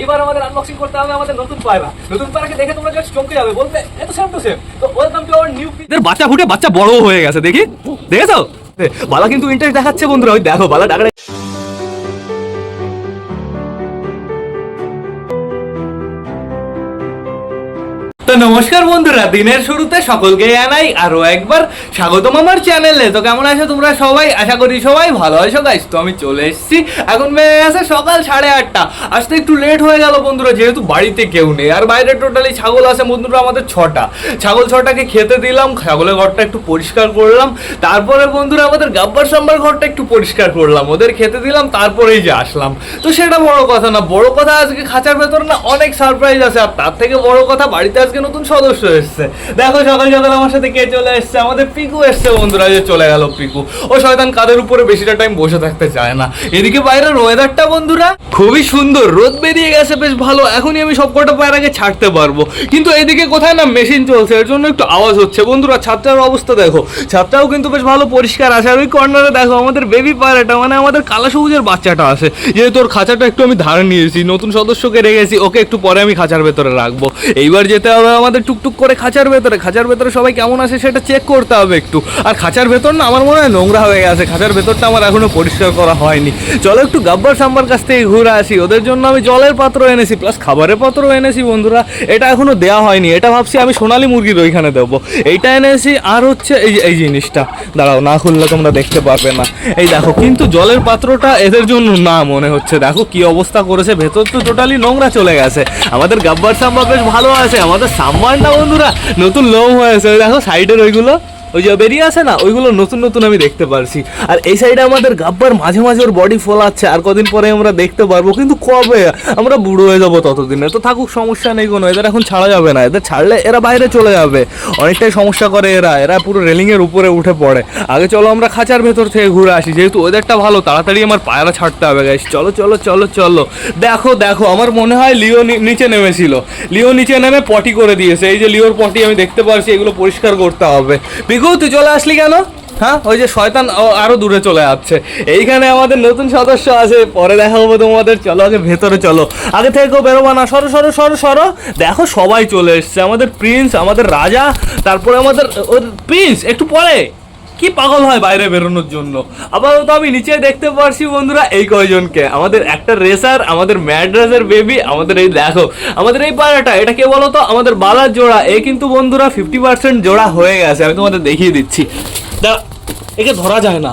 এইবার আমাদের আনবক্সিং করতে হবে আমাদের নতুন পায়রা। নতুন পায়রাকে দেখে তোমরা জাস্ট চমকে যাবে, বলতে এত সেম টু সেম তো ওয়েলকাম টু আওয়ার নিউ এদের বাচ্চা ফুটে বাচ্চা বড় হয়ে গেছে, দেখি? দেখেছ? বালা কিন্তু ইন্টারেস্ট দেখাচ্ছে বন্ধুরা, ওই দেখো, বালা ডাকড়ে নমস্কার বন্ধুরা, দিনের শুরুতে সকলকে জানাই আরও একবার স্বাগতম আমার চ্যানেলে। তো কেমন আছো তোমরা সবাই? আশা করি সবাই ভালো আছো গাইস তো আমি চলে এসেছি। এখন বেজে গেছে সকাল সাড়ে আটটা। আসতে একটু লেট হয়ে গেল বন্ধুরা, যেহেতু বাড়িতে কেউ নেই। আর বাইরে টোটালি ছাগল আছে বন্ধুরা আমাদের ছটা। ছাগল ছটাকে খেতে দিলাম, ছাগলের ঘরটা একটু পরিষ্কার করলাম। তারপরে বন্ধুরা আমাদের গাব্বার সাম্বার ঘরটা একটু পরিষ্কার করলাম। ওদের খেতে দিলাম, তারপরেই যে আসলাম। তো সেটা বড় কথা না, বড় কথা আজকে খাঁচার ভেতরে না অনেক সারপ্রাইজ আছে। আর তার থেকে বড় কথা, বাড়িতে আজকে নতুন সদস্য এসছে। দেখো, সকাল সকাল আমার সাথে কে চলে এসছে? আমাদের পিকু এসছে, বন্ধুরা যে চলে গেল পিকু। ও শয়তান কাদের উপরে বেশিটা টাইম বসে থাকতে চায় না। এদিকে বাইরের ওয়েদারটা বন্ধুরা, খুবই সুন্দর। রোদ বেরিয়ে গেছে, বেশ ভালো। এখনই আমি সব কটা পায়রাকে ছাড়তে পারব। কিন্তু এদিকে কোথায় না মেশিন চলছে, এর জন্য একটু আওয়াজ হচ্ছে। বন্ধুরা ছাদটার অবস্থা দেখো। ছাদটাও কিন্তু বেশ ভালো, পরিষ্কার আছে। আর ওই কর্নারে দেখো, আমাদের বেবি পায়রাটা মানে আমাদের কালা সবুজের বাচ্চাটা আছে। যেহেতু ওর খাঁচাটা একটু আমি ধার নিয়েছি। নতুন সদস্যকে রেখেছি, ওকে একটু পরে আমি খাঁচার ভেতরে রাখব। এইবার যেতে হবে আমাদের টুকটুক করে খাঁচার ভেতরে খাঁচার ভেতরে সবাই কেমন আছে সেটা চেক করতে হবে একটু। আর খাঁচার ভেতর না আমার মনে হয় নোংরা হয়ে গেছে, খাঁচার ভেতরটা আমার এখনও পরিষ্কার করা হয়নি। চলো একটু গাব্বার সাম্বার কাছ থেকে ঘুরে আসি, ওদের জন্য আমি জলের পাত্র এনেছি প্লাস খাবারের পাত্র এনেছি বন্ধুরা, এটা এখনও দেওয়া হয়নি, এটা ভাবছি আমি সোনালি মুরগির ওইখানে দেবো। এইটা এনেছি, আর হচ্ছে এই এই জিনিসটা, দাঁড়াও, না খুললে তোমরা দেখতে পারবে না। এই দেখো, কিন্তু জলের পাত্রটা এদের জন্য না মনে হচ্ছে। দেখো কি অবস্থা করেছে, ভেতর তো টোটালি নোংরা চলে গেছে। আমাদের গাব্বার সাম্বা বেশ ভালো আছে, আমাদের সাম্বারটা বন্ধুরা নতুন লোম হয়েছে দেখো সাইডের ওইগুলো। ওই যে বেরিয়ে আসে না, ওইগুলো নতুন নতুন আমি দেখতে পারছি। আর এই সাইডে আমাদের গাব্বার মাঝে মাঝে ওর বডি ফোলাচ্ছে, আর কদিন পরে আমরা দেখতে পারব। কিন্তু কবে? আমরা বুড়ো হয়ে যাব ততদিনে। তো থাকুক, সমস্যা নেই কোনো, এদের এখন ছাড়া যাবে না। এদের ছাড়লে এরা বাইরে চলে যাবে। অনেকটাই সমস্যা করে এরা। এরা পুরো রেলিংয়ের উপরে উঠে পড়ে। আগে চলো আমরা খাঁচার ভেতর থেকে ঘুরে আসি। যেহেতু ওদেরটা ভালো, তাড়াতাড়ি আমার পায়রা ছাড়তে হবে গাইস চলো চলো চলো চলো। দেখো দেখো, আমার মনে হয় লিও নিচে নেমেছিল। লিও নিচে নেমে পটি করে দিয়েছে। এই যে লিওর পটি আমি দেখতে পারছি, এগুলো পরিষ্কার করতে হবে। পিকু তুই চলে আসলি কেন? হ্যাঁ ওই যে শয়তান আরও দূরে চলে যাচ্ছে। এইখানে আমাদের নতুন সদস্য আছে, পরে দেখা হবে তোমাদের। চলো আগে ভেতরে চলো। আগে থেকে কেউ বেরোবা না, সরো সরো সরো সরো। দেখো সবাই চলে এসছে, আমাদের প্রিন্স আমাদের রাজা, তারপরে আমাদের প্রিন্স একটু পরে। কি পাগল হয় বাইরে বেরোনোর জন্য? আপাতত আমি নিচে দেখতে পারছি বন্ধুরা এই কয়জনকে। আমাদের একটা রেসার আমাদের ম্যাড্রাসের বেবি আমাদের এই দেখো আমাদের এই পাড়াটা, এটা কে বলো তো আমাদের বালার জোড়া। এ কিন্তু বন্ধুরা ফিফটি পার্সেন্ট জোড়া হয়ে গেছে, আমি তোমাদের দেখিয়ে দিচ্ছি। দা একে ধরা যায় না।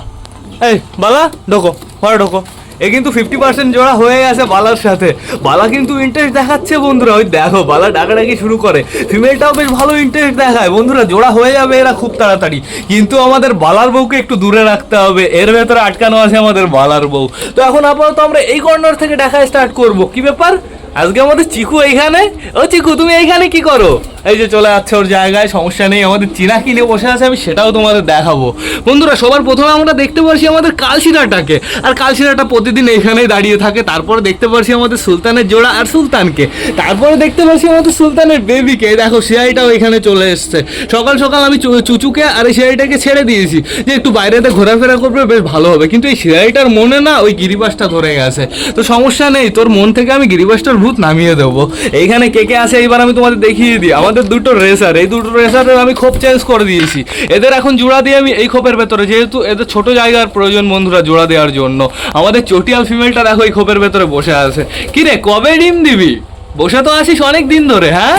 এই, বালা, ঢোকো, ঘরে ঢোকো। এ কিন্তু ফিফটি পার্সেন্ট জোড়া হয়ে গেছে বালার সাথে। বালা কিন্তু ইন্টারেস্ট দেখাচ্ছে বন্ধুরা, ওই দেখো, বালা ডাকাডাকি শুরু করে। ফিমেলটাও বেশ ভালো ইন্টারেস্ট দেখায়। বন্ধুরা, জোড়া হয়ে যাবে এরা খুব তাড়াতাড়ি। কিন্তু আমাদের বালার বউকে একটু দূরে রাখতে হবে। এর ভেতরে আটকানো আছে আমাদের বালার বউ। তো এখন আপাতত আমরা এই কর্নার থেকে দেখা স্টার্ট করব। কি ব্যাপার? আজকে আমাদের চিকু এইখানে? ও চিকু, তুমি এইখানে কি করো? এই যে চলে যাচ্ছে ওর জায়গায়, সমস্যা নেই, আমাদের চিনা কিনে বসে আছে আমি সেটাও তোমাদের দেখাবো। বন্ধুরা, সবার প্রথমে আমরা দেখতে পারছি আমাদের কালশিরাটাকে। আর কালশিরাটা প্রতিদিন এইখানেই দাঁড়িয়ে থাকে, তারপরে দেখতে পারছি আমাদের সুলতানের জোড়া আর সুলতানকে। তারপরে দেখতে পারছি আমাদের সুলতানের বেবিকে দেখো, সিআইটাও এখানে চলে এসছে। সকাল সকাল আমি চুচুকে আর এই সিআইটাকে ছেড়ে দিয়েছি যে একটু বাইরেতে ঘোরাফেরা করবে, বেশ ভালো হবে। কিন্তু এই সিআইটার মনে না ওই গিরিবাসটা ধরে গেছে। তো সমস্যা নেই, তোর মন থেকে আমি গিরিবাসটার ভূত নামিয়ে দেবো। এইখানে কে কে আছে এইবার আমি তোমাদের দেখিয়ে দিই। আমাদের দুটো রেসার এই দুটো রেসারের আমি খোপ চেঞ্জ করে দিয়েছি। এদের এখন জোড়া দিয়ে আমি এই খোপের ভেতরে, যেহেতু এদের ছোট জায়গার প্রয়োজন বন্ধুরা জোড়া দেওয়ার জন্য। আমাদের চটিয়াল ফিমেলটা দেখো এই খোপের ভেতরে বসে আছে। কিরে, কবে ডিম দিবি? বসে তো আসিস অনেক দিন ধরে হ্যাঁ?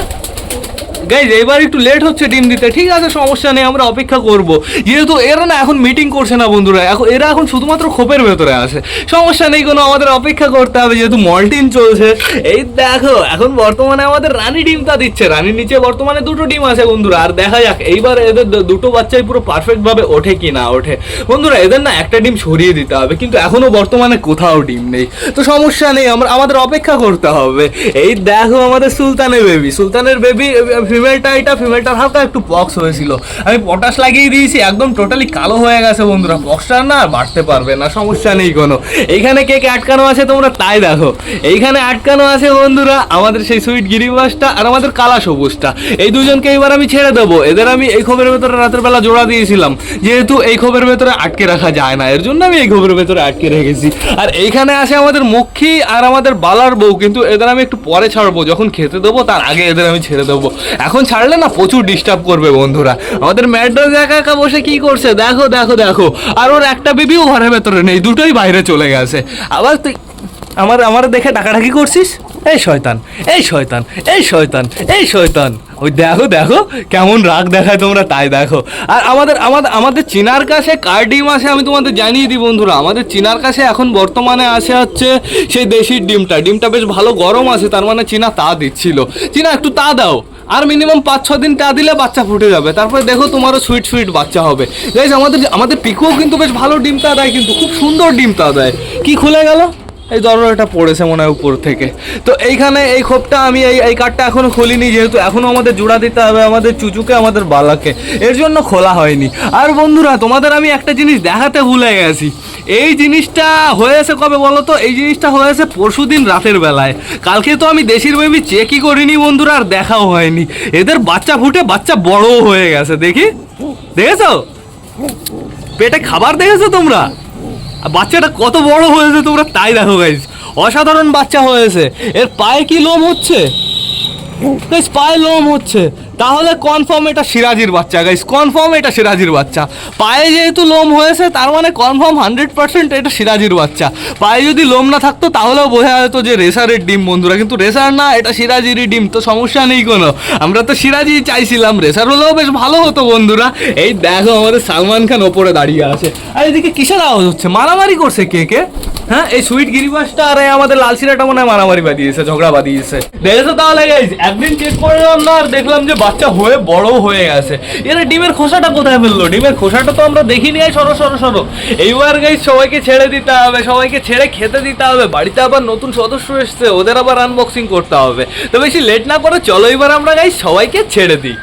গাইজ এবার একটু লেট হচ্ছে ডিম দিতে। ঠিক আছে, সমস্যা নেই, আমরা অপেক্ষা করব। যেহেতু এরা না এখন মিটিং করছে না বন্ধুরা, এখন এরা এখন শুধুমাত্র খোপের ভেতরে আছে। সমস্যা নেই কোনো, আমাদের অপেক্ষা করতে হবে, যেহেতু মল্টিন চলছে। এই দেখো, এখন বর্তমানে আমাদের রানী ডিমটা দিচ্ছে। রানীর নিচে বর্তমানে দুটো ডিম আছে বন্ধুরা, আর দেখা যাক, এইবার এদের দুটো বাচ্চাই পুরো পারফেক্টভাবে ওঠে কি না ওঠে। বন্ধুরা, এদের না একটা ডিম সরিয়ে দিতে হবে, কিন্তু এখনও বর্তমানে কোথাও ডিম নেই। তো সমস্যা নেই, আমরা, আমাদের অপেক্ষা করতে হবে। এই দেখো আমাদের সুলতানের বেবি সুলতানের বেবি ফিমেলটা, এটা ফিমেলটার হালকা একটু পক্স হয়েছিল। আমি পটাশ লাগিয়ে দিয়েছি, একদম টোটালি কালো হয়ে গেছে বন্ধুরা। পক্সটা না আর বাড়তে পারবে না, সমস্যা নেই কোনো। এইখানে কে কে আটকানো আছে তোমরা তাই দেখো। এইখানে আটকানো আছে বন্ধুরা আমাদের সেই সুইট গিরিবাসটা আর আমাদের কালা সবুজটা। এই দুজনকে এবার আমি ছেড়ে দেবো। এদের আমি এই খোপের ভেতরে রাতের বেলা জোড়া দিয়েছিলাম। যেহেতু এই খোপের ভেতরে আটকে রাখা যায় না, এর জন্য আমি এই খোপের ভেতরে আটকে রেখেছি। আর এইখানে আছে আমাদের মক্ষী আর আমাদের বালার বউ, কিন্তু এদের আমি একটু পরে ছাড়বো। যখন খেতে দেবো, তার আগে এদের আমি ছেড়ে দেবো। এখন ছাড়লে না প্রচুর ডিস্টার্ব করবে বন্ধুরা। আমাদের ম্যাড্রাস একা একা বসে কি করছে? দেখো দেখো দেখো। আর ওর একটা বেবিও ঘরের ভেতরে নেই, দুটোই বাইরে চলে গেছে। আবার তুই আমার আমার দেখে ডাকাডাকি করছিস? এই শয়তান এই শয়তান এই শয়তান এই শয়তান। ওই দেখো দেখো, কেমন রাগ দেখায় তোমরা, তাই দেখো। আর আমাদের আমাদের আমাদের চিনার কাছে কার ডিম আছে, আমি তোমাদের জানিয়ে দিই বন্ধুরা। আমাদের চিনার কাছে এখন বর্তমানে আসে হচ্ছে সেই দেশির ডিমটা। ডিমটা বেশ ভালো গরম আছে, তার মানে চীনা তা দিচ্ছিল। চীনা, একটু তা দাও। আর মিনিমাম পাঁচ, ছ দিন তা দিলে বাচ্চা ফুটে যাবে। তারপরে দেখো তোমারও সুইট সুইট বাচ্চা হবে। গাইজ আমাদের আমাদের পিকুও কিন্তু বেশ ভালো ডিমটা দেয় কিন্তু, খুব সুন্দর ডিমটা দেয়। কি খুলে গেল? এই দরজাটা পড়েছে মনে হয় উপর থেকে। তো এইখানে এই খোপটা আমি এই এই কার্ডটা এখনও খুলিনি, যেহেতু এখনও আমাদের জোড়া দিতে হবে আমাদের চুচুকে, আমাদের বালাকে। এর জন্য খোলা হয়নি। আর বন্ধুরা, তোমাদের আমি একটা জিনিস দেখাতে ভুলে গেছি। এই জিনিসটা হয়েছে কবে বলো তো? এই জিনিসটা হয়েছে পরশুদিন রাতের বেলায়। কালকে তো আমি দেশির বেবি চেকই করিনি বন্ধুরা, আর দেখাও হয়নি। এদের বাচ্চা ফুটে বাচ্চা বড়ও হয়ে গেছে, দেখি? দেখেছ? পেটে খাবার দেখেছ তোমরা? বাচ্চাটা কত বড় হয়েছে তোমরা তাই দেখো গাইজ অসাধারণ বাচ্চা হয়েছে। এর পায়ে কি লোম হচ্ছে? পায়ে লোম হচ্ছে। তাহলে কনফার্ম এটা সিরাজির বাচ্চা গাইস কনফার্ম এটা সিরাজির বাচ্চা। পায়ে যেহেতু লোম হয়েছে, তার মানে কনফার্ম হান্ড্রেড পার্সেন্ট এটা সিরাজির বাচ্চা। পায়ে যদি লোম না থাকতো, তাহলেও বোঝা যেত যে রেসারের ডিম, বন্ধুরা। কিন্তু রেসার না, এটা সিরাজিরই ডিম, তো সমস্যা নেই কোনো। আমরা তো সিরাজি চাইছিলাম, রেসার হলেও বেশ ভালো হতো, বন্ধুরা। এই দেখো আমাদের সালমান খান ওপরে দাঁড়িয়ে আছে। আর এদিকে কিসের আওয়াজ হচ্ছে? মারামারি করছে কে কে? হ্যাঁ এই সুইট গিরিবাসটা আর আমাদের লাল সিরাটা মনে হয় মারামারি বাঁধিয়েছে ঝগড়া বাঁধিয়েছে দেখেছ তাহলে গাইজ একদিন চেক করলাম না? আর দেখলাম যে বাচ্চা হয়ে বড় হয়ে গেছে। এরা ডিমের খোসাটা কোথায় ফেলল? ডিমের খোসাটা তো আমরা দেখিনি। আই সরো সরো সরো। এইবার গাই সবাইকে ছেড়ে দিতে হবে, সবাইকে ছেড়ে খেতে দিতে হবে। বাড়িতে আবার নতুন সদস্য এসছে, ওদের আবার আনবক্সিং করতে হবে। তো বেশি লেট না করে চলো এবার আমরা গাই সবাইকে ছেড়ে দিই।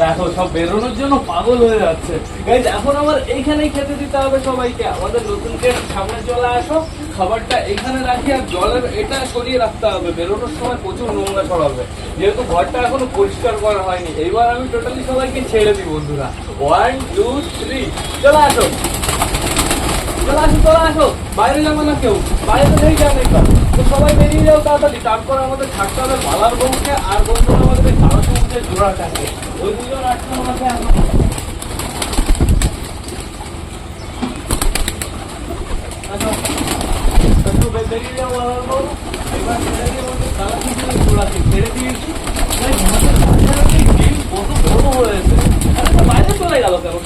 দেখো, সব বেরোনোর জন্য পাগল হয়ে যাচ্ছে। গাইজ এখন আমার এইখানেই খেতে দিতে হবে সবাইকে। আমাদের নতুন সামনে চলে আসো। খাবারটা এখানে রাখি আর জলের এটা সরিয়ে রাখতে হবে। বেরোনোর সময় প্রচুর নোংরা ছড়াবে। যেহেতু ঘরটা এখনও পরিষ্কার করা হয়নি। এইবার আমি টোটালি সবাইকে ছেড়ে দিই, বন্ধুরা। ওয়ান টু থ্রি চলে আসো। চলে আসো চলে আসো। বাইরে যাবে না কেউ। বাইরে নেই যাবে না তো সবাই বেরিয়ে যাও তাড়াতাড়ি। তারপর আমাদের থাকতে হবে বালার বউকে আর বন্ধুরা আমাদের সারা সমুদ্রের জোড়াটাকে।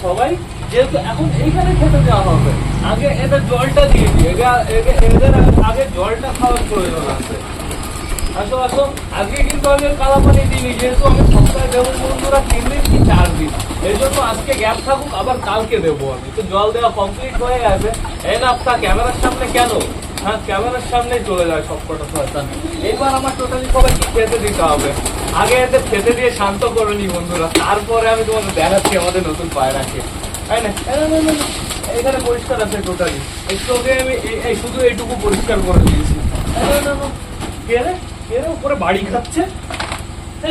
সবাই যেহেতু এখন এইখানে খেতে দেওয়া হবে আগে এদের জলটা দিয়ে দিই। এদের আগে জলটা খাওয়ার প্রয়োজন আছে। আসো আসো। আজকে কিন্তু আমি আর কালা পানি দিইনি, যেহেতু আমি সপ্তাহে দেবো বন্ধুরা তিন দিন কি চার দিন? এই জন্য আজকে গ্যাপ থাকুক, আবার কালকে দেবো আমি। তো জল দেওয়া কমপ্লিট হয়ে গেছে। না আপনার ক্যামেরার সামনে কেন? হ্যাঁ ক্যামেরার সামনে চলে যায় সব কটা শয়তান। এইবার আমার টোটালি সবাইকে খেতে দিতে হবে। আগে এদের খেতে দিয়ে শান্ত করে নি বন্ধুরা। তারপরে আমি তোমাদের দেখাচ্ছি আমাদের নতুন পায়রাকে। তাই না? এখানে পরিষ্কার আছে টোটালি একটু আগে আমি এই- শুধু এইটুকু পরিষ্কার করে দিয়েছি। কে রে? কে রে উপরে বাড়ি খাচ্ছে।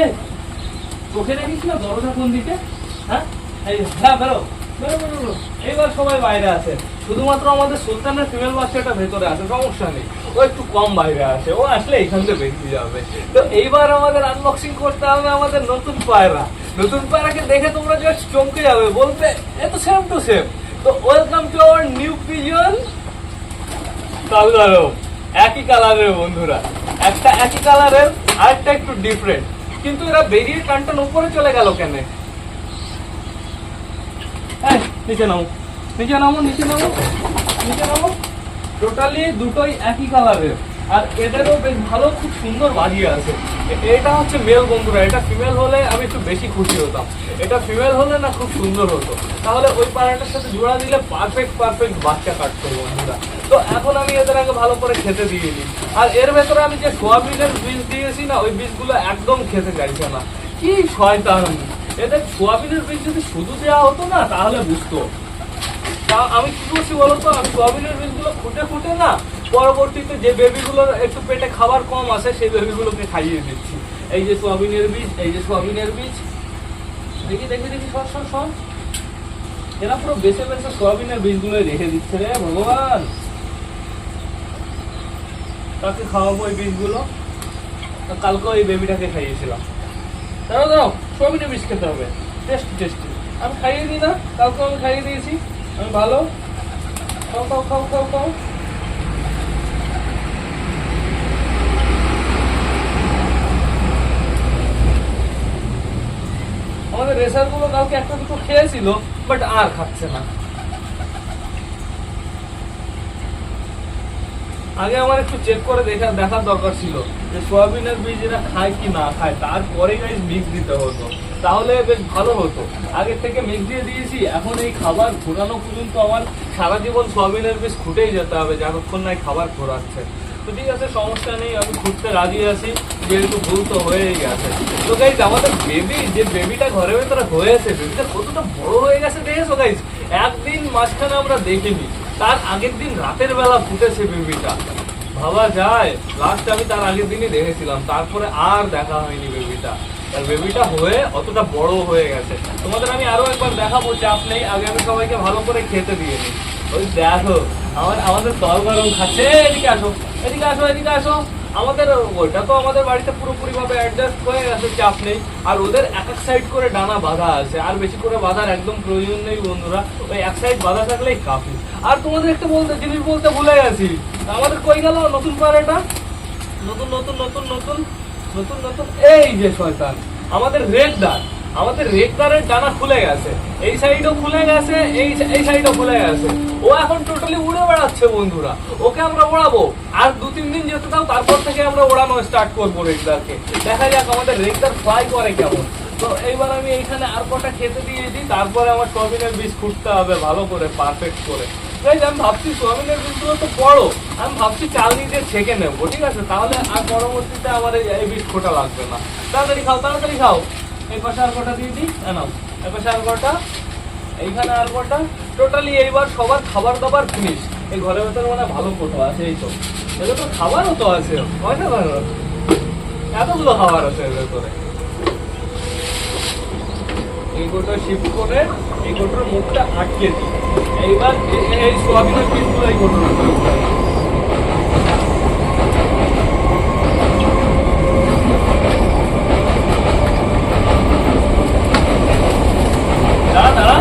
এই, চোখে দেখিস না দরজা কোন দিকে? হ্যাঁ? হ্যাঁ বেরো বেরো বেরো বেরো। এইবার সবাই বাইরে আছে। শুধুমাত্র আমাদের সুলতানের ফিমেল বাচ্চাটা ভেতরে আছে সমস্যা নেই। ও একটু কম বাইরে আছে ও আসলে এখান থেকে বেরিয়ে যাবে। তো এইবার আমাদের আনবক্সিং করতে হবে আমাদের নতুন পায়রা। নতুন পায়রাকে দেখে তোমরা জাস্ট চমকে যাবে বলতে এ তো সেম টু সেম তো welcome to our new pigeon কালারও একই কালারের বন্ধুরা। একটা একই কালারের, আরেকটা একটু ডিফারেন্ট কিন্তু এরা বেরিয়ে টানটান উপরে চলে গেল কেন? নিচে নামো। নিচে নামো নিচে নামো। নিচে নামো। টোটালি দুটোই একই কালারের। আর এদেরও বেশ ভালো, খুব সুন্দর বাজিয়ে আছে। এটা হচ্ছে মেল বন্ধুরা, এটা ফিমেল হলে আমি একটু বেশি খুশি হতাম। এটা ফিমেল হলে না খুব সুন্দর হতো। তাহলে ওই পাড়াটার সাথে জোড়া দিলে পারফেক্ট পারফেক্ট বাচ্চা কাটতো বন্ধুরা। তো এখন আমি এদের আগে ভালো করে খেতে দিয়ে দিই। আর এর ভেতরে আমি যে সোয়াবিনের বীজ দিয়েছি না, ওই বীজগুলো একদম খেতে চাইছে না। কি শয়তান! এদের সোয়াবিনের বীজ যদি শুধু দেওয়া হতো না, তাহলে বুঝতো। তা আমি কি করছি বলতো? আমি সোয়াবিনের বীজগুলো ফুটে ফুটে না পরবর্তীতে যে বেবিগুলোর একটু পেটে খাবার কম আছে, সেই বেবিগুলোকে খাইয়ে দিচ্ছি। এই যে সোয়াবিনের বীজ, এই যে সোয়াবিনের বীজ। দেখি দেখি দেখি, সর সর সর। এরা পুরো বেছে বেছে সোয়াবিনের বীজগুলো রেখে দিচ্ছে রে ভগবান। কাকে খাওয়াবো এই বীজগুলো। কালকে ওই বেবিটাকে খাইয়েছিলাম। দাঁড়াও দাঁড়াও, সোয়াবিনের বীজ খেতে হবে। টেস্টি টেস্টি আমি খাইয়ে দিই না কালকে আমি খাইয়ে দিয়েছি। আমি ভালো। খাও খাও খাও খাও খাও আমাদের রেসারগুলো কালকে একটা দুটো খেয়েছিল বাট আর খাচ্ছে না। আগে আমার একটু চেক করে দেখা দেখার দরকার ছিল যে সোয়াবিনের বীজ এরা খায় কি না খায়। তারপরে গাইজ মিক্স দিতে হতো। তাহলে বেশ ভালো হতো। আগে থেকে মিক্স দিয়ে দিয়েছি। এখন এই খাবার ঘোরানো পর্যন্ত আমার সারা জীবন সোয়াবিনের বীজ খুঁটেই যেতে হবে, যতক্ষণ না এই খাবার ঘোরাচ্ছে। তো ঠিক আছে সমস্যা নেই আমি খুঁজতে রাজি আছি যেহেতু ভুল তো হয়েই গেছে। তো গাইজ আমাদের বেবি যে বেবিটা ঘরের ভেতরে হয়েছে বেবিটা কতটা বড় হয়ে গেছে দেখেছ গাইজ একদিন মাঝখানে আমরা দেখিনি তার আগের দিন রাতের বেলা ফুটেছে বেবিটা ভাবা যায় লাস্ট আমি তার আগের দিনই দেখেছিলাম তারপরে আর দেখা হয়নি বেবিটা আর বেবিটা হয়ে অতটা বড় হয়ে গেছে। তোমাদের আমি আরও একবার দেখাবো চাপ নেই আগে আমি সবাইকে ভালো করে খেতে দিয়ে নিই ওই দেখো আমার আমাদের তল গরম খাচ্ছে "এই, এদিকে আসো। এদিকে আসো এদিকে আসো। আমাদের ওইটা তো আমাদের বাড়িতে পুরোপুরি ভাবে অ্যাডজাস্ট হয়ে গেছে চাপ নেই। আর ওদের এক এক সাইড করে ডানা বাঁধা আছে। আর বেশি করে বাঁধার একদম প্রয়োজন নেই বন্ধুরা। ওই এক সাইড বাঁধা থাকলেই কাফি আর তোমাদের একটা বলতে জিনিস বলতে ভুলে গেছি। আমাদের কই গেল নতুন পাড়াটা নতুন নতুন নতুন নতুন। নতুন নতুন। এই যে শয়তান। আমাদের রেকদার আমাদের রেকদারের ডানা খুলে গেছে। এই সাইডও খুলে গেছে, এই এই সাইডও খুলে গেছে। ও এখন টোটালি উড়ে বেড়াচ্ছে, বন্ধুরা। ওকে আমরা ওড়াবো। আর দু, তিন দিন যেতে দাও, তারপর থেকে আমরা ওড়ানো স্টার্ট করব রেকদারকে দেখা যাক আমাদের রেকদার ফ্লাই করে কেমন। তো এইবার আমি এইখানে আর কটা খেতে দিয়ে দিই, তারপরে আমার সয়াবিনের বীজ খুঁজতে হবে ভালো করে পারফেক্ট করে। আমি ভাবছি সোয়াবিনের বীজগুলো তো বড়, আমি ভাবছি চাল দিয়ে ছেঁকে নেব, ঠিক আছে? তাহলে আর পরবর্তীতে আমার এই বীজ খোটা লাগবে না। তাড়াতাড়ি খাও তাড়াতাড়ি খাও। এই পাশে দিয়ে দিই? নাও এই পাশে এইখানে আর টোটালি এইবার সবার খাবার দাবার ফিনিশ এই ঘরের ভেতরে মানে ভালো কোটো আছে, এই তো। এগুলো তো খাবারও তো আছে। ভালো এতগুলো খাবার আছে এর ভেতরে। এই কোটো শিফট করে, এই কোটোর মুখটা আটকে দিই। এইবার এ- এ- এই এই উপরে উঠাই। দাঁড়া দাঁড়া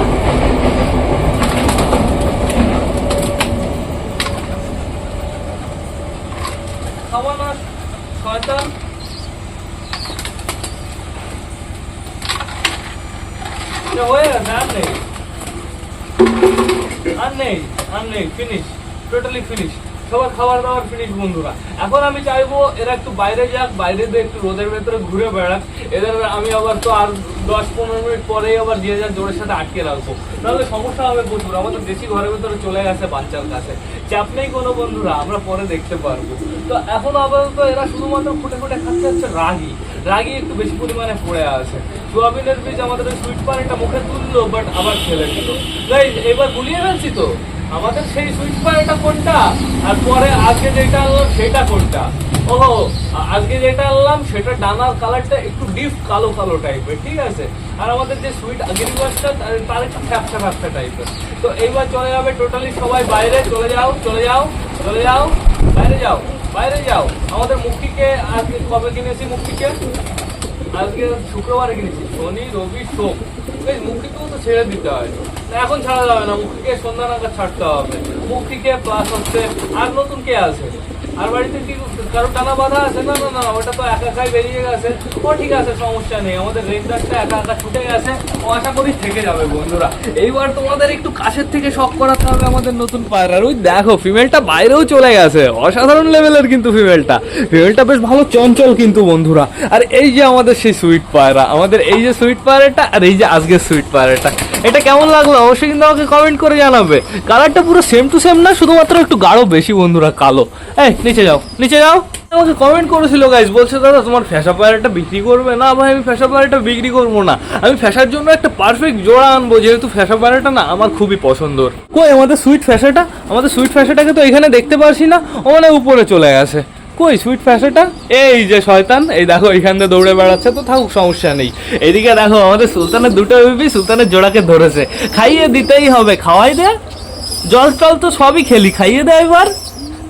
খাওয়া না শয়তান এটা হয়ে গেছে আর নেই আর নেই আর নেই ফিনিশ টোটালি ফিনিশ সবার খাবার দাবার ফিনিশ বন্ধুরা। এখন আমি চাইব এরা একটু বাইরে যাক, বাইরে দিয়ে একটু রোদের ভেতরে ঘুরে বেড়াক। এদের আমি আবার তো আর দশ পনেরো মিনিট পরেই আবার যে যার জোরের সাথে আটকে রাখব। তাহলে সমস্যা হবে প্রচুর। আমাদের দেশি ঘরের ভেতরে চলে গেছে বাচ্চার কাছে। চাপ নেই কোনো বন্ধুরা, আমরা পরে দেখতে পারব। তো এখন আপাতত এরা শুধুমাত্র ফুটে ফুটে খাচ্ছে হচ্ছে রাগি। রাগি একটু বেশি পরিমাণে পড়ে আছে। সোয়াবিনের বীজ আমাদের সুইট পানিটা মুখে তুললো বাট আবার ফেলে দিল। এবার গুলিয়ে ফেলছি তো। আমাদের সেই সুইট পানিটা কোনটা? আর পরে আজকে যেটা আনলাম সেটা কোনটা? আ- আজকে যেটা আনলাম সেটা ডানার কালারটা একটু ডিপ কালো কালো টাইপের ঠিক আছে? আর আমাদের যে সুইট গিরিবাসটা তার একটু ফ্যাপসা ফ্যাপসা টাইপের তো এইবার চলে যাবে টোটালি সবাই বাইরে, চলে যাও চলে যাও চলে যাও, বাইরে যাও। বাইরে যাও। আমাদের মুক্তিকে আজকে কবে কিনেছি মুক্তিকে? আজকে শুক্রবারে কিনেছি, শনি, রবি, সোম। মুক্তিকেও তো ছেড়ে দিতে হয়। এখন ছাড়া যাবে না, মুক্তিকে সন্ধ্যা নাগাদ ছাড়তে হবে। মুক্তিকে প্লাস হচ্ছে আর নতুন কে আছে? আর বাড়িতে কি কারও টানা বাধা আছে? না না না, ওটা তো একা একাই বেরিয়ে গেছে। ও, ঠিক আছে, সমস্যা নেই। আমাদের রেঞ্জারটা একা একা ছুটে গেছে। ও, আশা করি থেকে যাবে, বন্ধুরা। এইবার তোমাদের একটু কাছের থেকে শখ করাতে হবে আমাদের নতুন পায়রার। ওই দেখো ফিমেলটা বাইরেও চলে গেছে। অসাধারণ লেভেলের কিন্তু ফিমেলটা ফিমেলটা বেশ ভালো চঞ্চল কিন্তু, বন্ধুরা। আর এই যে আমাদের সেই সুইট পায়রা, আমাদের এই যে সুইট পায়রাটা, আর এই যে আজকের সুইট পায়রাটা। এটা কেমন লাগল? অবশ্যই কিন্তু আমাকে কমেন্ট করে জানাবে। কালারটা পুরো সেম টু সেম না, শুধুমাত্র একটু গাঢ় বেশি বন্ধুরা, কালো। এই, নিচে যাও নিচে যাও। আমাকে কমেন্ট করেছিল গাইজ বলছে, দাদা, তোমার ফ্যাশা পায়রাটা বিক্রি করবে? না ভাই, আমি ফ্যাশা পায়রাটা বিক্রি করব না। আমি ফ্যাশার জন্য একটা পারফেক্ট জোড়া আনব, যেহেতু ফ্যাশা পায়রাটা না, আমার খুবই পছন্দর। কই, আমাদের সুইট ফ্যাশাটা? আমাদের সুইট ফ্যাশাটাকে তো এখানে দেখতে পারছি না, ও মানে উপরে চলে গেছে। কই সুইট ফ্যাশনটা? এই যে শয়তান, এই দেখো এখান দিয়ে দৌড়ে বেড়াচ্ছে, তো থাকুক, সমস্যা নেই। এদিকে দেখো আমাদের সুলতানের দুটো বেবি সুলতানের জোড়াকে ধরেছে। খাইয়ে দিতেই হবে, খাওয়াই দে। জল টল তো সবই খেলি, খাইয়ে দে এবার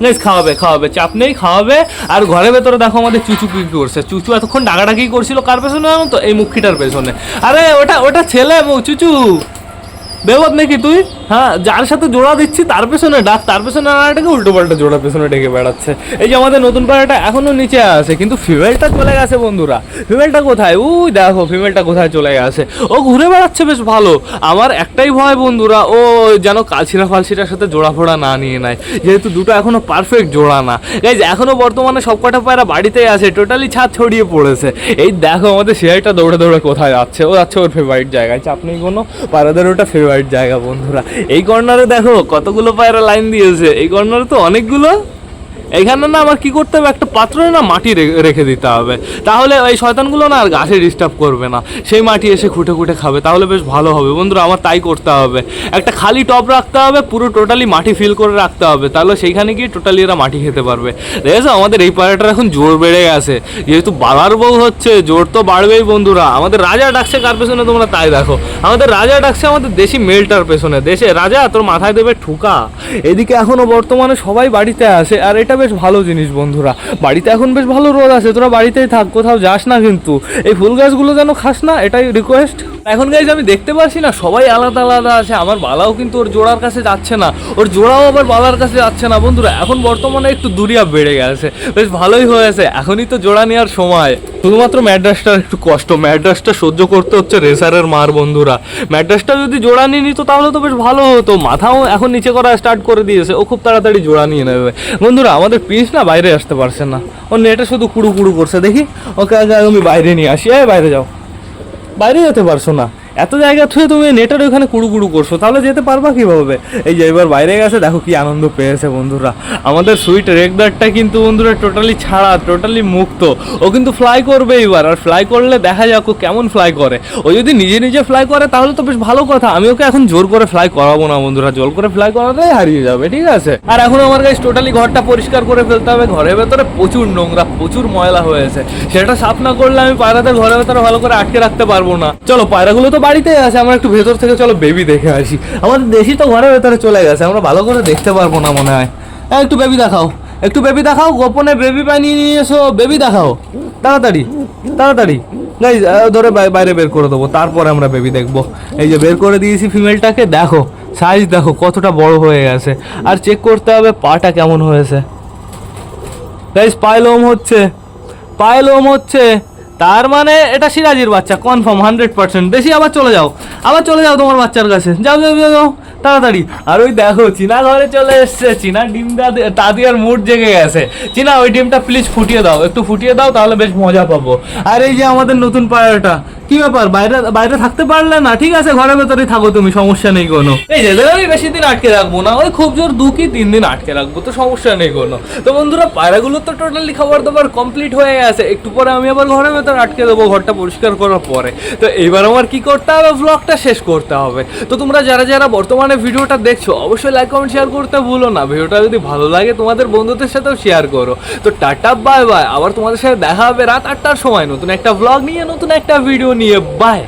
নেস খাওয়াবে খাওয়াবে, চাপ নেই, খাওয়াবে। আর ঘরের ভেতরে দেখো আমাদের চুচু কি করছে। চুচু এতক্ষণ ডাকাডাকি করছিল, কার পেছনে জানো তো? এই মুখিটার পেছনে। আরে, ওটা ওটা ছেলে চুচু। বেবত নাকি তুই? হ্যাঁ যার সাথে জোড়া দিচ্ছি, তার পেছনে ডাক, তার পেছনে আনাটাকে উল্টো পাল্টা জোড়া পেছনে ডেকে বেড়াচ্ছে। এই যে আমাদের নতুন পাড়াটা এখনও নিচে আছে, কিন্তু ফিমেলটা চলে গেছে বন্ধুরা। ফিমেলটা কোথায়? উই, দেখো, ফিমেলটা কোথায় চলে গেছে। ও ঘুরে বেড়াচ্ছে বেশ ভালো। আমার একটাই ভয় বন্ধুরা, ও যেন কালছিরা ফালছিটার সাথে জোড়া ফোড়া না নিয়ে নেয়। যেহেতু দুটো এখনও পারফেক্ট জোড়া না। গাইজ এখনও বর্তমানে সবকটা পায়রা বাড়িতেই আছে টোটালি ছাদ ছড়িয়ে পড়েছে। এই দেখো, আমাদের শেয়ারটা দৌড়ে দৌড়ে কোথায় যাচ্ছে? ও যাচ্ছে ওর ফেভারিট জায়গায়। চাপ নেই কোনো, পায়রাদের ওটা ফেভারিট জায়গা বন্ধুরা। এই কর্নারে দেখো কতগুলো পায়রা লাইন দিয়েছে। এই কর্নারে তো অনেকগুলো। এখানে না আমার কি করতে হবে? একটা পাত্রে না মাটি রেখে দিতে হবে। তাহলে ওই শয়তানগুলো না আর গাছে ডিস্টার্ব করবে না। সেই মাটি এসে খুঁটে খুঁটে খাবে, তাহলে বেশ ভালো হবে। বন্ধুরা, আমার তাই করতে হবে। একটা খালি টব রাখতে হবে, পুরো টোটালি মাটি ফিল করে রাখতে হবে। তাহলে সেইখানে গিয়ে টোটালি এরা মাটি খেতে পারবে। দেখেছ? আমাদের এই পায়রাটার এখন জোর বেড়ে গেছে। যেহেতু বাবার বউ হচ্ছে, জোর তো বাড়বেই বন্ধুরা। আমাদের রাজা ডাকছে কার পেছনে? তোমরা তাই দেখো। আমাদের রাজা ডাকছে আমাদের দেশি মেলটার পেছনে। দেশে, রাজা, তোর মাথায় দেবে ঠুকা। এদিকে এখনও বর্তমানে সবাই বাড়িতে আসে আর এটা বেশ ভালো জিনিস বন্ধুরা। বাড়িতে এখন বেশ ভালো রোদ আছে, তোরা বাড়িতেই থাক, কোথাও যাস না কিন্তু। এই ফুল গাছগুলো যেন খাস না, এটাই রিকোয়েস্ট এখন গাইজ আমি দেখতে পাচ্ছি না, সবাই আলাদা আলাদা আছে, আমার বালাও কিন্তু ওর জোড়ার কাছে যাচ্ছে না। ওর জোড়াও আবার বালার কাছে যাচ্ছে না, বন্ধুরা, এখন বর্তমানে একটু দুরিয়া বেড়ে গেছে, বেশ ভালোই হয়েছে, এখনই তো জোড়া নেওয়ার সময়। শুধুমাত্র ম্যাড্রাসটার একটু কষ্ট। ম্যাড্রাসটা সহ্য করতে হচ্ছে রেসারের মার বন্ধুরা। ম্যাড্রাসটা যদি জোড়া নিয়ে নিত তাহলে তো বেশ ভালো হতো। মাথাও এখন নিচে করা স্টার্ট করে দিয়েছে। ও খুব তাড়াতাড়ি জোড়া নিয়ে নেবে। বন্ধুরা, আমাদের পিস না বাইরে আসতে পারছে না। ও নেটে শুধু কুড়ু কুড়ু করছে। দেখি? ওকে, আগে আমি বাইরে নিয়ে আসি। বাইরে যাও। বাইরে যেতে পারছ না। এত জায়গা থুয়ে তুমি নেটের ওখানে কুড়ু কুড়ু করছ, তাহলে যেতে পারবা কীভাবে? এই যে এবার বাইরে গেছে, দেখো কি আনন্দ পেয়েছে বন্ধুরা। আমাদের সুইট রেগদারটা কিন্তু বন্ধুরা টোটালি ছাড়া, টোটালি মুক্ত। ও কিন্তু ফ্লাই করবে এবার, আর ফ্লাই করলে দেখা যাক ও কেমন ফ্লাই করে। ও যদি নিজে নিজে ফ্লাই করে, তাহলে তো বেশ ভালো কথা। আমি ওকে এখন জোর করে ফ্লাই করাবো না বন্ধুরা, জোর করে ফ্লাই করাতেই হারিয়ে যাবে, ঠিক আছে? আর এখন আমার কাছে টোটালি ঘরটা পরিষ্কার করে ফেলতে হবে, ঘরের ভেতরে প্রচুর নোংরা, প্রচুর ময়লা হয়েছে। সেটা সাফ না করলে আমি পায়রাদের ঘরের ভেতরে ভালো করে আটকে রাখতে পারব না। চলো, পায়রাগুলো তো বাড়িতেই আছে, আমরা একটু ভেতর থেকে চলো বেবি দেখে আসি। আমাদের দেশি তো ঘরের ভেতরে চলে গেছে, আমরা ভালো করে দেখতে পারব না মনে হয়। হ্যাঁ একটু বেবি দেখাও। একটু বেবি দেখাও, গোপনে বেবি বানিয়ে নিয়ে এসো। বেবি দেখাও। তাড়াতাড়ি তাড়াতাড়ি। গাইজ ধরে বাইরে বের করে দেবো, তারপরে আমরা বেবি দেখব। এই যে বের করে দিয়েছি ফিমেলটাকে দেখো সাইজ দেখো, কতটা বড় হয়ে গেছে। আর চেক করতে হবে পাটা কেমন হয়েছে। গাইজ পায়ে লোম হচ্ছে। পায়ে লোম হচ্ছে। তার মানে এটা সিরাজির বাচ্চা কনফার্ম হান্ড্রেড পার্সেন্ট বেশি আবার চলে যাও, আবার চলে যাও তোমার বাচ্চার কাছে। যাও যাও যাও যাও, তাড়াতাড়ি। আর ওই দেখো, চীনা ঘরে চলে এসছে। চীনা ডিম তাদিয়ার মুড জেগে গেছে। চীনা, ওই ডিমটা প্লিজ ফুটিয়ে দাও। একটু ফুটিয়ে দাও, তাহলে বেশ মজা পাবো। আর এই যে আমাদের নতুন পায়রাটা কি ব্যাপার? বাইরে বাইরে থাকতে পারলে না? ঠিক আছে, ঘরের ভেতরেই থাকো তুমি, সমস্যা নেই কোনো। এই যে আমি বেশি দিন আটকে রাখব না। ওই খুব জোর দু কি তিন দিন আটকে রাখব, তো সমস্যা নেই কোনো। তো বন্ধুরা, পায়রাগুলো তো টোটালি খাবার দাবার কমপ্লিট হয়ে গেছে। একটু পরে আমি আবার ঘরের ভেতর আটকে দেবো, ঘরটা পরিষ্কার করার পরে। তো এবার আমার কি করতে হবে? ব্লগটা শেষ করতে হবে। তো তোমরা যারা যারা বর্তমানে ভিডিওটা দেখছ, অবশ্যই লাইক কমেন্ট শেয়ার করতে ভুলো না। ভিডিওটা যদি ভালো লাগে, তোমাদের বন্ধুদের সাথেও শেয়ার করো। তো টাটা বাই বাই আবার তোমাদের সাথে দেখা হবে রাত আটটার সময়। নতুন একটা ব্লগ নিয়ে, নতুন একটা ভিডিও নিয়ে বাই